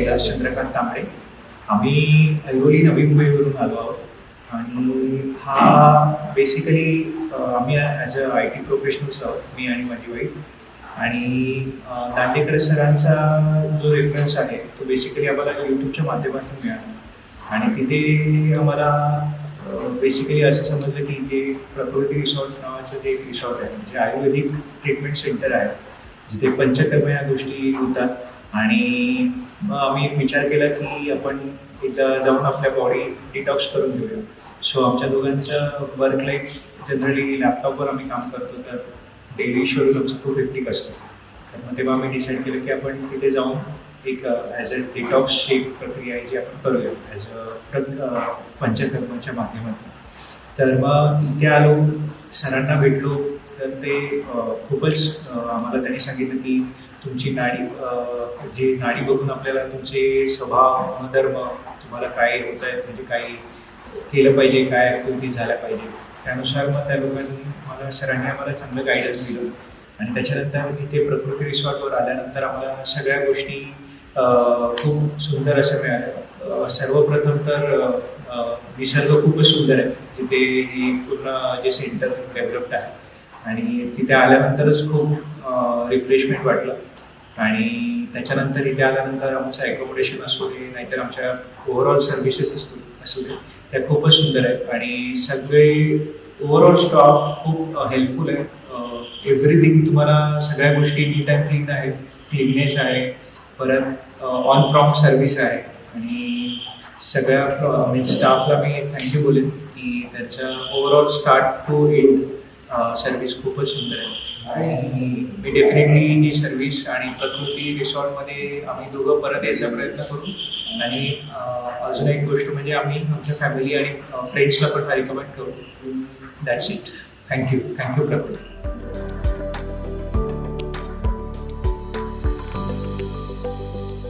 कैलास चंद्रकांत तांबडे. आम्ही ऐरोली नवी मुंबईवरून आलो आहोत. आणि हा बेसिकली आम्ही as a I T professionals आहोत मी आणि माझी वाईफ आणि दांडेकर सरांचा जो रेफरन्स आहे तो बेसिकली आम्हाला यूट्यूबच्या माध्यमातून मिळाला. आणि तिथे आम्हाला बेसिकली असं समजलं की ते प्रकृती रिसॉर्ट नावाचं जे एक रिसॉर्ट आहे जे आयुर्वेदिक ट्रीटमेंट सेंटर आहे जिथे पंचकर्म या गोष्टी होतात. आणि मग आम्ही विचार केला की आपण इथं जाऊन आपल्या बॉडी डिटॉक्स करून घेऊया. सो आमच्या दोघांचं वर्क लाईफ जनरली लॅपटॉपवर आम्ही काम करतो तर डेली शेड्यूल आमचं खूप हेक्टिक असतं. तर मग तेव्हा आम्ही डिसाईड केलं की आपण तिथे जाऊन एक ॲज अ डिटॉक्स एक प्रक्रिया आहे जी आपण करूया ॲज अ पंचकर्माच्या माध्यमातून. तर मग तिथे आलो सरांना भेटलो तर ते खूपच आम्हाला त्यांनी सांगितलं की तुमची नाडी जे नाडी बघून आपल्याला तुमचे स्वभाव गुणधर्म तुम्हाला काय होत आहेत म्हणजे काय केलं पाहिजे काय ॲक्टिव्हिटी झाल्या पाहिजे. त्यानुसार मग त्या लोकांनी मला सरांनी आम्हाला चांगलं गायडन्स दिलं. आणि त्याच्यानंतर इथे प्रकृती रिसॉर्टवर आल्यानंतर आम्हाला सगळ्या गोष्टी खूप सुंदर असं मिळालं सर्वप्रथम तर निसर्ग खूपच सुंदर आहे. जिथे हे पूर्ण जे सेंटर डेव्हलप्ड आहे. आणि तिथे आल्यानंतरच खूप रिफ्रेशमेंट वाटलं. आणि त्याच्यानंतर इथे आल्यानंतर आमचं अकोमोडेशन असू दे नाहीतर आमच्या ओव्हरऑल सर्व्हिसेस असू असू दे त्या खूपच सुंदर आहेत. आणि सगळे ओव्हरऑल स्टॉक खूप हेल्पफुल आहे एव्हरीथिंग तुम्हाला सगळ्या गोष्टी नीट अँड क्लीन आहेत. क्लिननेस आहे. परत ऑन प्रॉम सर्व्हिस आहे. आणि सगळ्या म्हणजे स्टाफला मी थँक्यू बोलेन की त्याचा overall start to end service खूपच सुंदर आहे. आणि मी डेफिनेटली ही सर्व्हिस आणि प्रकृती रिसॉर्टमध्ये आम्ही दोघं परत यायचा प्रयत्न करू. आणि अजून एक गोष्ट म्हणजे आम्ही आमच्या फॅमिली आणि फ्रेंड्सला पण रिकमेंड करू. दॅट्स इट थँक्यू थँक्यू प्रकृती